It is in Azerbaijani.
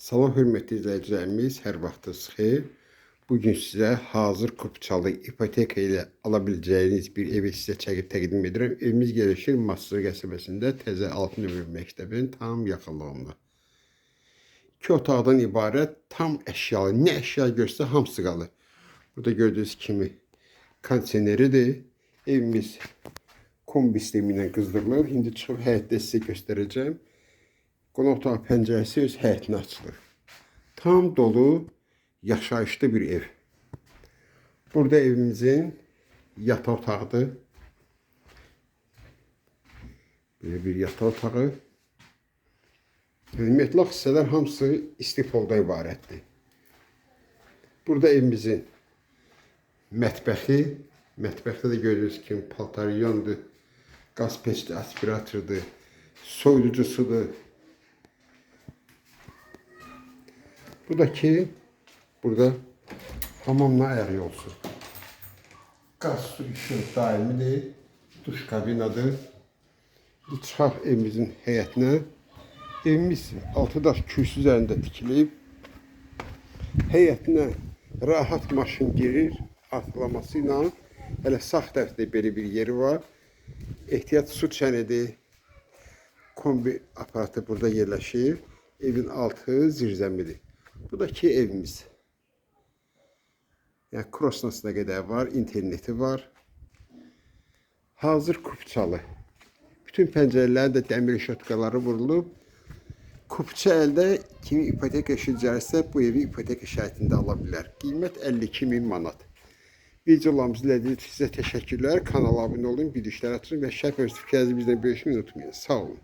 Salam hörmətli izləyicilərimiz, hər vaxtınız xeyir. Bugün sizə hazır kupçalı ipoteka ilə ala biləcəyiniz bir evi sizə çəkib təqdim edirəm. Evimiz yerləşir Masır qəsəbəsində Təzə Altın Ömür məktəbinin tam yaxınlığında. İki otaqdan ibarət tam əşyalı, nə əşya görsə hamısı qalır. Burada gördüyünüz kimi kondisioneridir. Evimiz kombi sistemi ilə qızdırılır. İndi çıxıb həyətdə sizə göstərəcəm. Qonaq otağı pəncərəsi öz həyətinə açılır. Tam dolu, yaşayışlı bir ev. Burada evimizin yataq otağıdır. Böyle bir yataq otağı. Ümumiyyətlə hissələr hamısı istifoldan ibarətdir. Burada evimizin mətbəxi, mətbəxdə də gördüyünüz kimi paltaryondur, qaz peçli aspiratordur, soyuducusudur. Buradaki burada hamamla ayarı olsun. Qaz su işıq daimidir. Duş kabinadır. Bu çıxaq evimizin həyətinə. Evimiz altı daş kürsü üzərində tikilib. Həyətinə rahat maşın girir. Atlaması ilə hələ sağ tərəfdə belə bir yeri var. Ehtiyat su çənidir. Kombi aparatı burada yerləşir. Evin altı zirzəmidir. Bu da ki evimiz. Yəni Krosnosuna qədər var, interneti var. Hazır kupçalı. Bütün pəncərələrə də dəmir işotkaları vurulub. Kupça əldə kimi ipoteka işləyirsə bu evi ipoteka şərtində ala bilər. Qiymət 52 min manat. Videolarımızı izlədiyiniz üçün sizə təşəkkürlər. Kanala abunə olun, bildirişləri açın və şərh və fikirlərinizi bizlə bölüşmeyi unutmayın. Sağ olun.